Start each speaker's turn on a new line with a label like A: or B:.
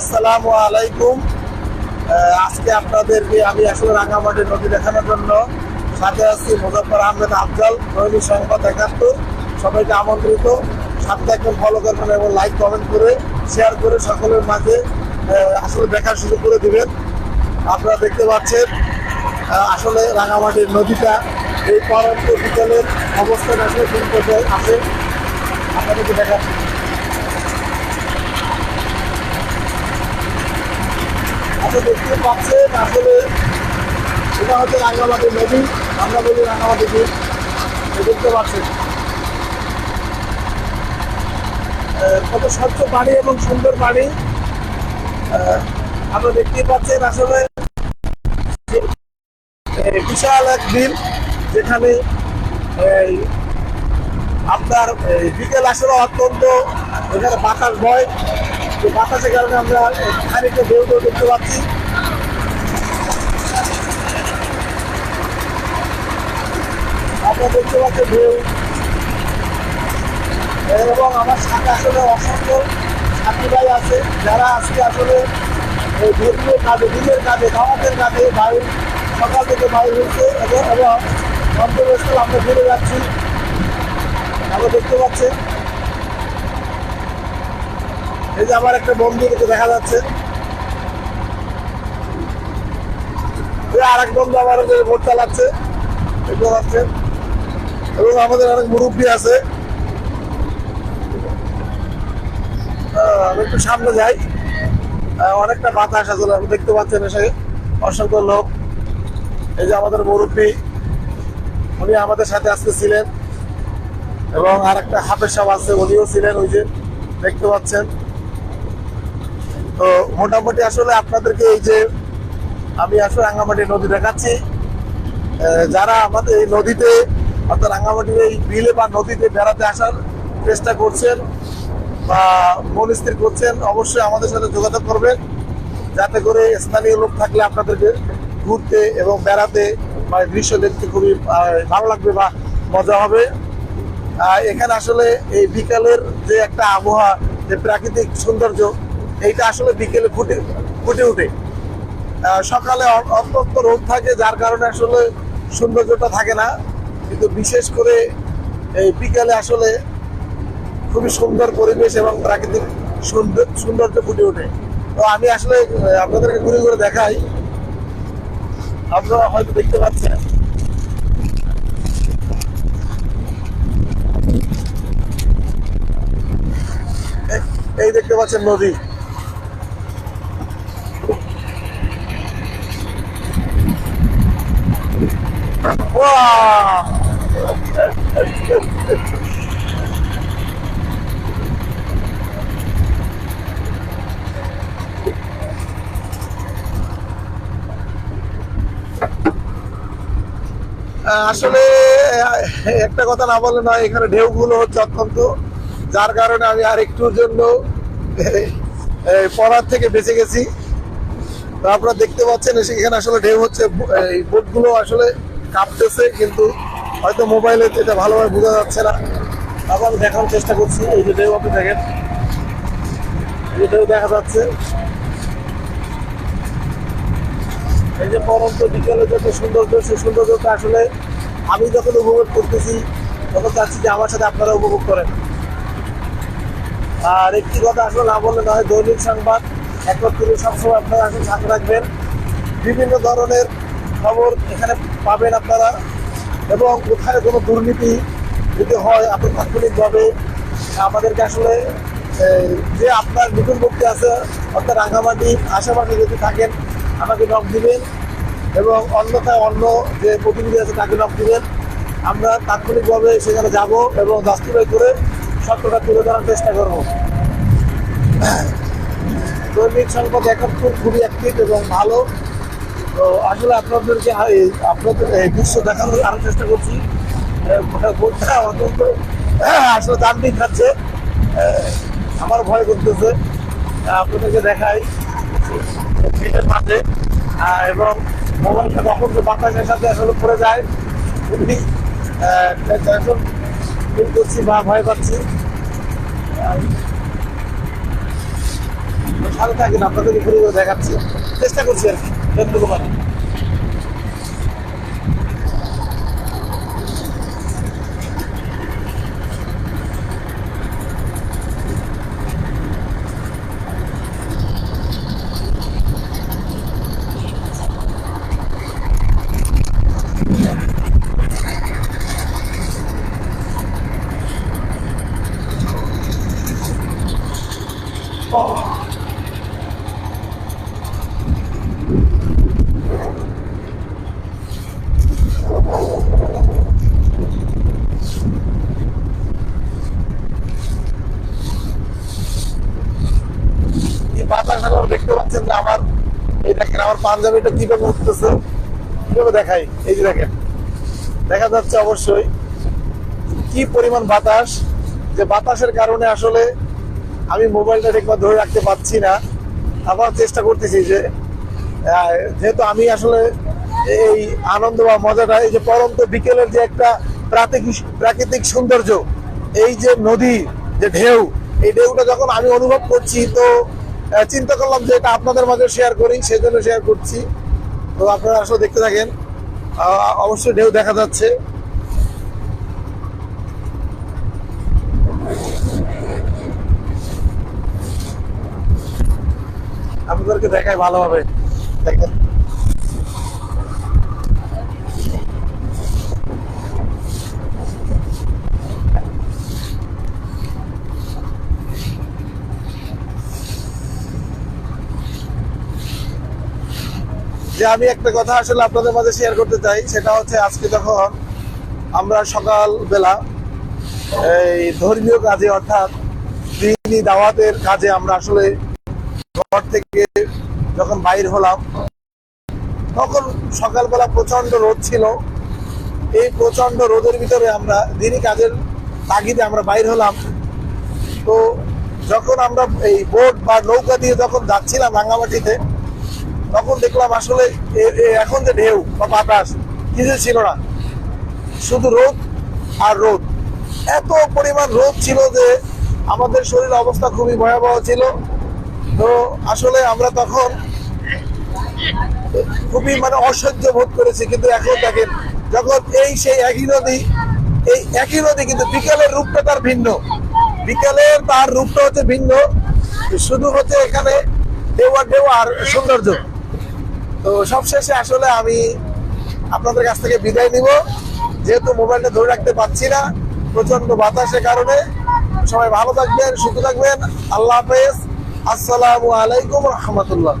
A: আসসালামু আলাইকুম। আজকে আপনাদেরকে আমি আসলে রাঙামাটি নদী দেখানোর জন্য সাথে আছি মুজফর আহমেদ আফজাল, দৈনিক সংবাদ একাত্তর। সবাইকে আমন্ত্রিত। সাথে একদম ফলো করবেন এবং লাইক কমেন্ট করে শেয়ার করে সকলের মাঝে আসলে দেখার সুযোগ করে দিবেন। আপনারা দেখতে পাচ্ছেন আসলে রাঙামাটির নদীটা এই পরন্ত বিকেলের অবস্থান আসলে আছে আপনাদেরকে দেখাচ্ছি। আপনি দেখতে পাচ্ছেন আসলে এটা হচ্ছে রাঙ্গামাটি নদী আমরা বলি রাঙ্গামাটি দ্বীপ দেখতে পাচ্ছেন কত স্বচ্ছ পানি এবং সুন্দর পানি আহ, আপনারা দেখতেই পাচ্ছেন আসলে বিশাল এক বিল যেখানে আপনার বিকেল আসলে অত্যন্ত এখানে বাতাস বয়। যে বাতাসের কারণে আমরা খানিকটা ঢেউ দেখতে পাচ্ছি। আপনারা দেখতে পাচ্ছেন ঢেউ। এবং আমার সাথে আসলে অসংখ্য সাথী ভাই আছে, যারা আজকে আসলে এই ধর্মীয় কাজে দিনের কাজে দাওয়াতের কাজে বাইর সকাল থেকে বাইর হয়েছে এবং এবং গন্তব্যস্থল আমরা ফিরে যাচ্ছি। আমরা দেখতে পাচ্ছেন এই যে আমার একটা বন্ধুকে দেখা যাচ্ছে। আর এক বন্ধু আমার ভোট চালাচ্ছে। দেখতে এবং আমাদের অনেক মুরব্বী আছে। আমি একটু সামনে যাই। অনেকটা বাতাস আসলে আপনি দেখতে পাচ্ছেন এসে। অসংখ্য লোক। এই যে আমাদের মুরব্বী, উনি আমাদের সাথে আজকে ছিলেন। এবং আর একটা হাফেজ সাহেব আছে, উনিও ছিলেন ওই যে, দেখতে পাচ্ছেন। তো মোটামুটি আসলে আপনাদেরকে এই যে আমি আসলে রাঙ্গামাটি নদী দেখাচ্ছি। যারা আমাদের এই নদীতে, অর্থাৎ রাঙ্গামাটির এই বিলে বা নদীতে বেড়াতে আসার চেষ্টা করছেন বা মন স্থির করছেন, অবশ্যই আমাদের সাথে যোগাযোগ করবেন। যাতে করে স্থানীয় লোক থাকলে আপনাদেরকে ঘুরতে এবং বেড়াতে বা দৃশ্য দেখতে খুবই ভালো লাগবে বা মজা হবে। এখানে আসলে এই বিকালের যে একটা আবহাওয়া, যে প্রাকৃতিক সৌন্দর্য এইটা আসলে বিকেলে ফুটে ফুটে আহ, সকালে অত্যন্ত রোদ থাকে যার কারণে আসলে সৌন্দর্যটা থাকে না। কিন্তু বিশেষ করে এই বিকেলে আসলে খুবই সুন্দর পরিবেশ এবং প্রাকৃতিক সুন্দর সৌন্দর্য ফুটে ওঠে। তো আমি আসলে আপনাদেরকে ঘুরে ঘুরে দেখাই। আপনারা হয়তো দেখতে পাচ্ছেন। এই দেখতে পাচ্ছেন নদী। আসলে একটা কথা না বলে নয়, এখানে ঢেউগুলো হচ্ছে অত্যন্ত, যার কারণে আমি আর একটুর জন্য পড়ার থেকে বেঁচে গেছি। আপনারা দেখতে পাচ্ছেন এখানে আসলে ঢেউ হচ্ছে, এই বোটগুলো আসলে কাঁপতেছে, কিন্তু হয়তো মোবাইলে এটা ভালোভাবে বোঝা যাচ্ছে না। তারপর আমি চেষ্টা করছি, এই যে আপনি দেখেন। এই দেখা যাচ্ছে। এই যে পরন্ত বিকেলে যত সৌন্দর্য, সেই সৌন্দর্যটা আসলে আমি যখন উপভোগ করতেছি, তখন চাচ্ছি যে আমার সাথে আপনারা উপভোগ করেন। আর একটি কথা আসলে না বললে নয়, দৈনিক সংবাদ একত্রিত সবসময় আপনারা আসলে সাথে রাখবেন বিভিন্ন ধরনের খবর এখানে পাবেন আপনারা। এবং কোথায় কোনো দুর্নীতি যদি হয়, আপনি তাৎক্ষণিকভাবে আমাদেরকে আসলে যে আপনার ভক্তি আছে, অর্থাৎ রাঙামাটি আশেপাশে যদি থাকেন, আমাকে নক দিবেন এবং অন্যথায় অন্য যে প্রতিনিধি আছে, তাকে নক দিবেন। আমরা তাৎক্ষণিকভাবে সেখানে যাব এবং জাস্টিফাই করে সত্যটা তুলে ধরার চেষ্টা করব। দৈনিক সংবাদ একাত্তর খুবই অ্যাক্টিভ এবং ভালো। তো আসলে আপনাদেরকে আপনাদের দৃশ্য দেখানোর আরও চেষ্টা করছি। বোটটা অত্যন্ত আসলে দান্ডিক খাচ্ছে। আমার ভয় করতেছে। আপনাদেরকে দেখাই। মাঝে। এবং মোবাইলটা কখন যে বাতাসের সাথে আসলে পড়ে যায় এখন করছি বা ভয় পাচ্ছি সাথে থাকেন আপনাদের ঘুরে দেখাচ্ছি। চেষ্টা করছি আর কি। 来，给我。আমার এই দেখেন আমার পাঞ্জাবিটা কীভাবে উঠতেছে, কীভাবে দেখাই? এই যে দেখেন, দেখা যাচ্ছে অবশ্যই কি পরিমাণ বাতাস, যে বাতাসের কারণে আসলে আমি মোবাইলটা ঠিকমতো ধরে রাখতে পারছি না। আবার চেষ্টা করতেছি যে যেহেতু আমি আসলে এই আনন্দ বা মজাটা, এই যে পরন্ত বিকেলের যে একটা প্রাকৃতিক প্রাকৃতিক সৌন্দর্য, এই যে নদী, যে ঢেউ, এই ঢেউটা যখন আমি অনুভব করছি, তো চিন্তা করলাম যে এটা আপনাদের মাঝে শেয়ার করি সেই জন্য শেয়ার করছি। তো আপনারা আসলে দেখতে থাকেন। অবশ্যই ঢেউ দেখা যাচ্ছে। আপনাদেরকে দেখায় ভালোভাবে। দেখেন। যে আমি একটা কথা আসলে আপনাদের মাঝে শেয়ার করতে চাই, সেটা হচ্ছে আজকে যখন আমরা সকাল বেলা এই ধর্মীয় কাজে, অর্থাৎ দিনই দাওয়াতের কাজে আমরা আসলে ঘর থেকে যখন বাইর হলাম, তখন সকালবেলা প্রচণ্ড রোদ ছিল। এই প্রচণ্ড রোদের ভিতরে আমরা দিনই কাজের তাগিদে আমরা বাইর হলাম। তো যখন আমরা এই বোট বা নৌকা দিয়ে যখন যাচ্ছিলাম রাঙ্গামাটিতে তখন দেখলাম আসলে এখন যে ঢেউ বা বাতাস কিছু ছিল না। শুধু রোদ আর রোদ। এত পরিমাণ রোদ ছিল যে আমাদের শরীর অবস্থা খুবই ভয়াবহ ছিল। তো আসলে আমরা তখন খুবই মানে অসহ্য বোধ করেছি, কিন্তু এখন দেখেন, যখন এই সেই একই নদী, এই একই নদী কিন্তু বিকালের রূপটা তার ভিন্ন। বিকালের তার রূপটা হচ্ছে ভিন্ন। শুধু হচ্ছে এখানে আর ঢেউ আর সৌন্দর্য। তো সবশেষে আসলে আমি আপনাদের কাছ থেকে বিদায় নিব। যেহেতু মোবাইলটা ধরে রাখতে পারছি না প্রচণ্ড বাতাসের কারণে। সবাই ভালো থাকবেন, সুস্থ থাকবেন। আল্লাহ হাফেজ। আসসালামু আলাইকুম রহমতুল্লাহ।